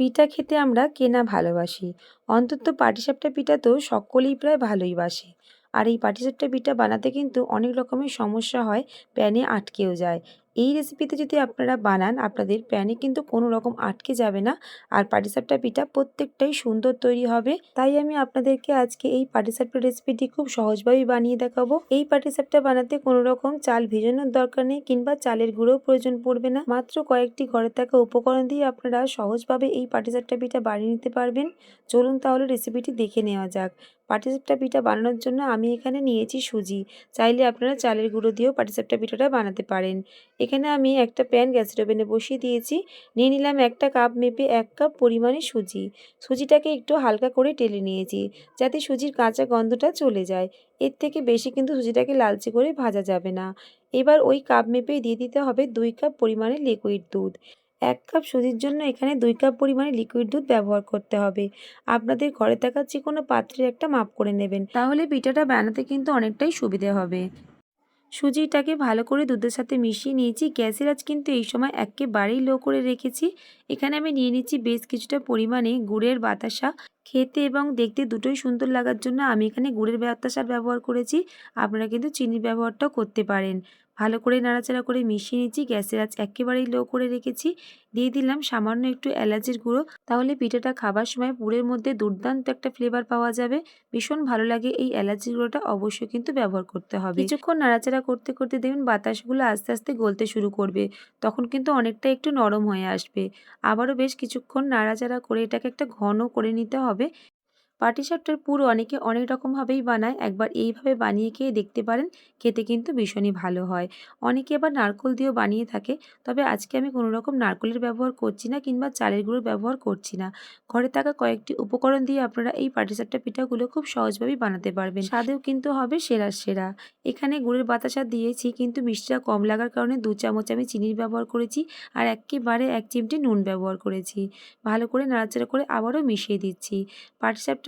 পিঠা খেতে আমরা কেনা ভালোবাসি। অন্তত পাটিসাপটা পিঠা তো সকলেই প্রায় ভালোই বাসে। আর এই পাটিসাপটা পিঠা বানাতে কিন্তু অনেক রকমের সমস্যা হয়, প্যানে আটকেও যায়। এই রেসিপিতে যদি আপনারা বানান, আপনাদের প্যানে কিন্তু কোনো রকম আটকে যাবে না। আর পাটিসাপটা পিঠা প্রত্যেকটাই সুন্দর তৈরি হবে। তাই আমি আপনাদেরকে আজকে এই পাটিসাপটা রেসিপিটি খুব সহজভাবেই বানিয়ে দেখাবো। এই পাটিসাপটা বানাতে কোনো রকম চাল ভেজানোর দরকার নেই কিংবা চালের গুঁড়োও প্রয়োজন পড়বে না। মাত্র কয়েকটি ঘরে থাকা উপকরণ দিয়ে আপনারা সহজভাবে এই পাটিসাপটা পিঠা বানিয়ে নিতে পারবেন। চলুন তাহলে রেসিপিটি দেখে নেওয়া যাক। পাটিসাপটা পিঠা বানানোর জন্য আমি এখানে নিয়েছি সুজি। চাইলে আপনারা চালের গুঁড়ো দিয়েও পাটিসাপটা পিঠাটা বানাতে পারেন। এখানে আমি একটা প্যান গ্যাসের ওভেনে বসিয়ে দিয়েছি। নিয়ে নিলাম একটা কাপ মেপে এক কাপ পরিমাণে সুজি। সুজিটাকে একটু হালকা করে টেলে নিয়েছি, যাতে সুজির কাঁচা গন্ধটা চলে যায়। এর থেকে বেশি কিন্তু সুজিটাকে লালচে করে ভাজা যাবে না। এবার ওই কাপ মেপেই দিয়ে দিতে হবে দুই কাপ পরিমাণে লিকুইড দুধ। এক কাপ সুজির জন্য এখানে দুই কাপ পরিমাণে লিকুইড দুধ ব্যবহার করতে হবে। আপনাদের ঘরে থাকা যে কোনো পাত্রে একটা মাপ করে নেবেন। তাহলে পিঠাটা বানাতে কিন্তু অনেকটাই সুবিধে হবে। সুজিটাকে ভালো করে দুধের সাথে মিশিয়ে নিয়েছি। গ্যাসের আজ কিন্তু এই সময় একেবারেই লো করে রেখেছি। এখানে আমি নিয়ে নিচ্ছি বেশ কিছুটা পরিমাণে গুড়ের বাতাসা। খেতে এবং দেখতে দুটোই সুন্দর লাগার জন্য আমি এখানে গুড়ের বাতাসার ব্যবহার করেছি। আপনারা কিন্তু চিনির ব্যবহারটাও করতে পারেন। ভালো করে নাড়াচাড়া করে মিশিয়ে নিচ্ছি। গ্যাসের আঁচ একেবারেই লো করে রেখেছি। দিয়ে দিলাম সামান্য একটু এলাচের গুঁড়ো। তাহলে পিঠাটা খাবার সময় পুরের মধ্যে দুর্দান্ত একটা ফ্লেভার পাওয়া যাবে। ভীষণ ভালো লাগে এই এলাচের গুঁড়োটা অবশ্যই কিন্তু ব্যবহার করতে হবে। কিছুক্ষণ নাড়াচাড়া করতে করতে দেখবেন বাতাসগুলো আস্তে আস্তে গলতে শুরু করবে। তখন কিন্তু অনেকটা একটু নরম হয়ে আসবে। আবারও বেশ কিছুক্ষণ নাড়াচাড়া করে এটাকে একটা ঘন করে নিতে হবে। পাটিসাপটার পুর অনেকে অনেক রকমভাবেই বানায়। একবার এইভাবে বানিয়ে খেয়ে দেখতে পারেন, খেতে কিন্তু ভীষণই ভালো হয়। অনেকে আবার নারকোল দিয়েও বানিয়ে থাকে। তবে আজকে আমি কোনো রকম নারকোলের ব্যবহার করছি না কিংবা চালের গুঁড়োর ব্যবহার করছি না। ঘরে থাকা কয়েকটি উপকরণ দিয়ে আপনারা এই পাটিসাপটা পিঠাগুলো খুব সহজভাবেই বানাতে পারবেন। স্বাদেও কিন্তু হবে সেরা সেরা। এখানে গুড়ের বাতাসা দিয়েছি, কিন্তু মিষ্টিটা কম লাগার কারণে দু চামচ আমি চিনির ব্যবহার করেছি আর একেবারে এক চিমটি নুন ব্যবহার করেছি। ভালো করে নাড়াচাড়া করে আবারও মিশিয়ে দিচ্ছি।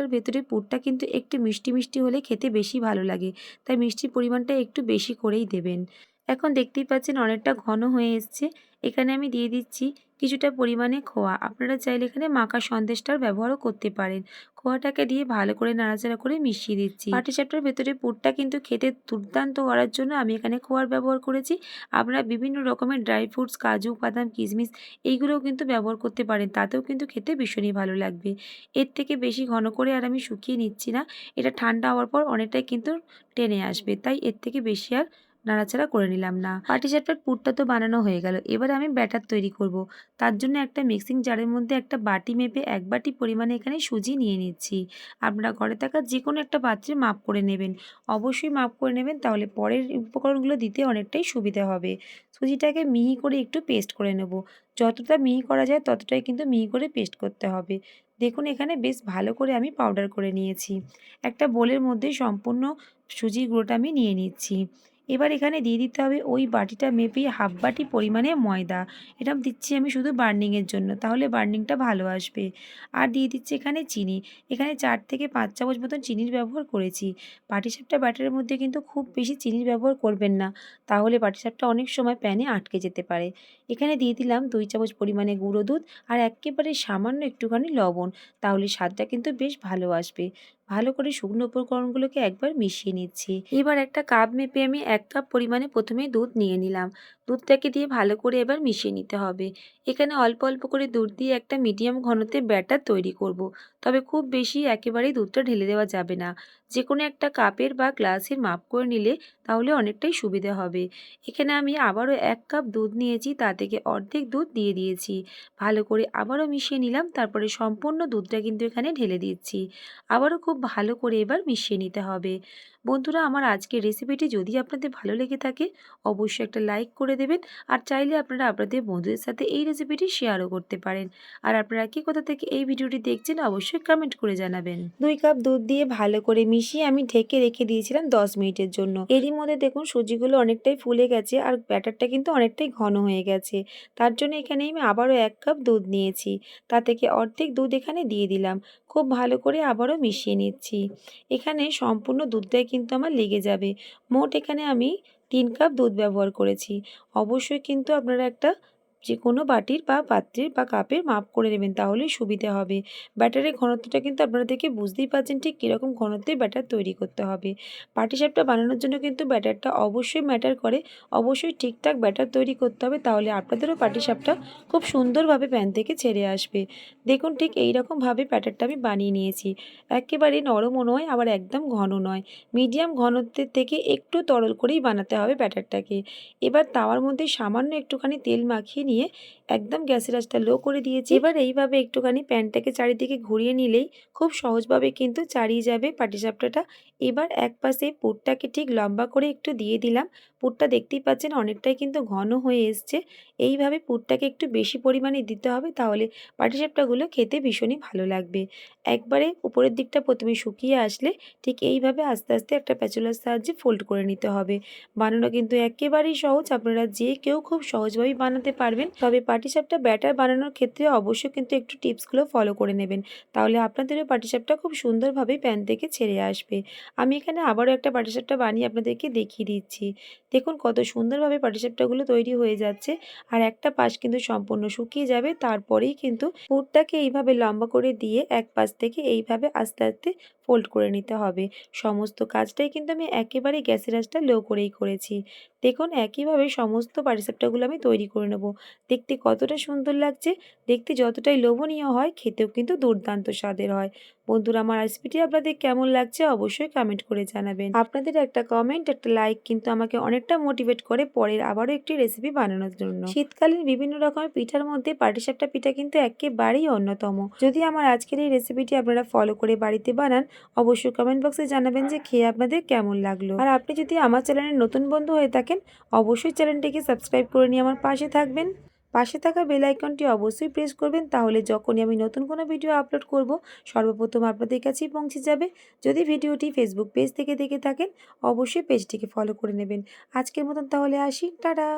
পাটিসাপটার ভেতরে পুরটা কিন্তু একটু মিষ্টি মিষ্টি হলে খেতে বেশি ভালো লাগে। তাই মিষ্টির পরিমাণটা একটু বেশি করেই দেবেন। এখন দেখতেই পাচ্ছেন অনেকটা ঘন হয়ে এসছে। এখানে আমি দিয়ে দিচ্ছি কিছুটা পরিমাণে খোয়া। আপনারা চাইলে এখানে মাখা সন্দেশটার ব্যবহারও করতে পারেন। খোয়াটাকে দিয়ে ভালো করে নাড়াচাড়া করে মিশিয়ে দিচ্ছি। পাটিসাপটার ভেতরে পুরটা কিন্তু খেতে দুর্দান্ত করার জন্য আমি এখানে খোয়ার ব্যবহার করেছি। আপনারা বিভিন্ন রকমের ড্রাই ফ্রুটস, কাজু, বাদাম, কিশমিশ এইগুলোও কিন্তু ব্যবহার করতে পারেন। তাতেও কিন্তু খেতে ভীষণই ভালো লাগবে। এর থেকে বেশি ঘন করে আর আমি শুকিয়ে নিচ্ছি না। এটা ঠান্ডা হওয়ার পর অনেকটাই কিন্তু টেনে আসবে। তাই এর থেকে বেশি আর নাড়াচাড়া করে নিলাম না। পাটিসাপটার পুরটা তো বানানো হয়ে গেল। এবার আমি ব্যাটার তৈরি করব। তার জন্য একটা মিক্সিং জারের মধ্যে একটা বাটি মেপে এক বাটি পরিমাণে এখানে সুজি নিয়ে নিচ্ছি। আপনারা ঘরে থাকা যে কোনো একটা পাত্রে মাপ করে নেবেন। অবশ্যই মাপ করে নেবেন, তাহলে পরের উপকরণগুলো দিতে অনেকটাই সুবিধা হবে। সুজিটাকে মিহি করে একটু পেস্ট করে নেব। যতটা মিহি করা যায়, ততটাই কিন্তু মিহি করে পেস্ট করতে হবে। দেখুন, এখানে বেশ ভালো করে আমি পাউডার করে নিয়েছি। একটা বোলের মধ্যে সম্পূর্ণ সুজির গুঁড়োটা আমি নিয়ে নিচ্ছি। এবার এখানে দিয়ে দিতে হবে ওই বাটিটা মেপে হাফ বাটি পরিমাণে ময়দা। এটা দিচ্ছি আমি শুধু বার্নিংয়ের জন্য, তাহলে বার্নিংটা ভালো আসবে। আর দিয়ে দিচ্ছি এখানে চিনি। এখানে চার থেকে পাঁচ চামচ মতন চিনির ব্যবহার করেছি। পাটিসাপটা ব্যাটারের মধ্যে কিন্তু খুব বেশি চিনির ব্যবহার করবেন না, তাহলে পাটিসাপটা অনেক সময় প্যানে আটকে যেতে পারে। এখানে দিয়ে দিলাম দুই চামচ পরিমাণে গুঁড়ো দুধ আর একেবারে সামান্য একটুখানি লবণ, তাহলে স্বাদটা কিন্তু বেশ ভালো আসবে। ভালো করে শুকনো উপকরণগুলোকে একবার মিশিয়ে নিচ্ছি। এবার একটা কাপ মেপে আমি এক কাপ পরিমাণে প্রথমে দুধ নিয়ে নিলাম। দুধটাকে দিয়ে ভালো করে এবার মিশিয়ে নিতে হবে। এখানে অল্প অল্প করে দুধ দিয়ে একটা মিডিয়াম ঘনতে ব্যাটার তৈরি করব। তবে খুব বেশি একেবারেই দুধটা ঢেলে দেওয়া যাবে না। যে কোনো একটা কাপের বা গ্লাসের মাপ করে নিলে তাহলে অনেকটাই সুবিধা হবে। এখানে আমি আবারও এক কাপ দুধ নিয়েছি, তা থেকে অর্ধেক দুধ দিয়ে দিয়েছি। ভালো করে আবারও মিশিয়ে নিলাম, তারপরে সম্পূর্ণ দুধটা কিন্তু এখানে ঢেলে দিচ্ছি। আবারও খুব ভালো করে এবার মিশিয়ে নিতে হবে। বন্ধুরা, আমার আজকের রেসিপিটি যদি আপনাদের ভালো লেগে থাকে, অবশ্যই একটা লাইক করে দেবেন। আর চাইলে আপনারা আপনাদের বন্ধুদের সাথে এই রেসিপিটি শেয়ারও করতে পারেন। আর আপনারা কি কোথা থেকে এই ভিডিওটি দেখছেন, অবশ্যই কমেন্ট করে জানাবেন। দুই কাপ দুধ দিয়ে ভালো করে মিশিয়ে আমি ঢেকে রেখে দিয়েছিলাম দশ মিনিটের জন্য। এরই মধ্যে দেখুন, সুজিগুলো অনেকটাই ফুলে গেছে আর ব্যাটারটা কিন্তু অনেকটাই ঘন হয়ে গেছে। তার জন্য এখানে আমি আবারও এক কাপ দুধ নিয়েছি। তা থেকে অর্ধেক দুধ এখানে দিয়ে দিলাম। খুব ভালো করে আবারও মিশিয়ে নিচ্ছি। এখানে সম্পূর্ণ দুধটাই কিন্তু আমার লেগে যাবে। মোট এখানে আমি তিন কাপ দুধ ব্যবহার করেছি। অবশ্যই কিন্তু আপনারা একটা যে কোনো বাটির বা পাত্রের বা কাপের মাপ করে নেবেন তাহলেই সুবিধে হবে। ব্যাটারের ঘনত্বটা কিন্তু আপনারা দেখে বুঝতেই পারছেন ঠিক কীরকম ঘনত্বের ব্যাটার তৈরি করতে হবে। পাটিসাপটা বানানোর জন্য কিন্তু ব্যাটারটা অবশ্যই ম্যাটার করে। অবশ্যই ঠিকঠাক ব্যাটার তৈরি করতে হবে তাহলে আপনাদেরও পাটিসাপটা খুব সুন্দরভাবে প্যান থেকে ছেড়ে আসবে। দেখুন ঠিক এই রকমভাবে ব্যাটারটা আমি বানিয়ে নিয়েছি। একেবারে নরমও নয়, আবার একদম ঘন নয়। মিডিয়াম ঘনত্বের থেকে একটু তরল করেই বানাতে হবে ব্যাটারটাকে। এবার তাওয়ার মধ্যে সামান্য একটুখানি তেল মাখিয়ে নিয়ে একদম গ্যাসের আঁচটা লো করে দিয়েছি। এবার এইভাবে একটুখানি প্যানটাকে চারিদিকে ঘুরিয়ে নিলেই খুব সহজভাবে কিন্তু চারিয়ে যাবে পাটিসাপটাটা। এবার এক পাশে পুরটাকে ঠিক লম্বা করে একটু দিয়ে দিলাম। পুরটা দেখতেই পাচ্ছেন অনেকটাই কিন্তু ঘন হয়ে এসছে। এইভাবে পুরটাকে একটু বেশি পরিমাণে দিতে হবে তাহলে পাটিসাপটাগুলো খেতে ভীষণই ভালো লাগবে। একবারে উপরের দিকটা প্রথমে শুকিয়ে আসলে ঠিক এইভাবে আস্তে আস্তে একটা প্যাচুলার সাহায্যে ফোল্ড করে নিতে হবে। বানানো কিন্তু একেবারেই সহজ। আপনারা যে কেউ খুব সহজভাবেই বানাতে পারবেন তবে পাটিসাপটা ব্যাটার বানানোর ক্ষেত্রে অবশ্যই কিন্তু একটু টিপসগুলো ফলো করে নেবেন। তাহলে আপনাদেরও পাটিসাপটা খুব সুন্দরভাবে প্যান থেকে ছেড়ে আসবে। আমি এখানে আবারও একটা পাটিসাপটা বানিয়ে আপনাদেরকে দেখিয়ে দিচ্ছি। দেখুন কত সুন্দরভাবে পাটিসাপটাগুলো তৈরি হয়ে যাচ্ছে। আর একটা পাশ কিন্তু সম্পূর্ণ শুকিয়ে যাবে। তারপরেই কিন্তু পুরটাকে এইভাবে লম্বা করে দিয়ে এক পাশ থেকে এইভাবে আস্তে আস্তে ফোল্ড করে নিতে হবে। সমস্ত কাজটাই কিন্তু আমি একেবারে গ্যাসের আঁচটা লো করেই করেছি। দেখুন, একইভাবে সমস্ত পাটিসাপটাগুলো আমি তৈরি করে নেব। দেখতে কতটা সুন্দর লাগছে, দেখতে যতটাই লোভনীয় হয়, খেতেও কিন্তু দুর্দান্ত স্বাদের হয়। বন্ধুরা, আমার রেসিপিটি আপনাদের কেমন লাগছে অবশ্যই কমেন্ট করে জানাবেন। আপনাদের একটা কমেন্ট একটা লাইক কিন্তু আমাকে অনেকটা মোটিভেট করে পরের আবারও একটি রেসিপি বানানোর জন্য। শীতকালীন বিভিন্ন রকমের পিঠার মধ্যে পাটিসাপটা পিঠা কিন্তু একেবারেই অন্যতম। যদি আমার আজকের এই রেসিপিটি আপনারা ফলো করে বাড়িতে বানান, অবশ্যই কমেন্ট বক্সে জানাবেন যে খেয়ে আপনাদের কেমন লাগল। আর আপনি যদি আমার চ্যানেলের নতুন বন্ধু হয়ে থাকেন, অবশ্যই চ্যানেলটিকে সাবস্ক্রাইব করে নিয়ে আমার পাশে থাকবেন। পাশে থাকা বেল আইকনটি অবশ্যই প্রেস করবেন, তাহলে যখনই আমি নতুন কোনো ভিডিও আপলোড করব, সর্বপ্রথম আপনাদের কাছেই পৌঁছে যাবে। যদি ভিডিওটি ফেসবুক পেজ থেকে দেখে থাকেন, অবশ্যই পেজটিকে ফলো করে নেবেন। আজকের মতন তাহলে আসি, টাটা!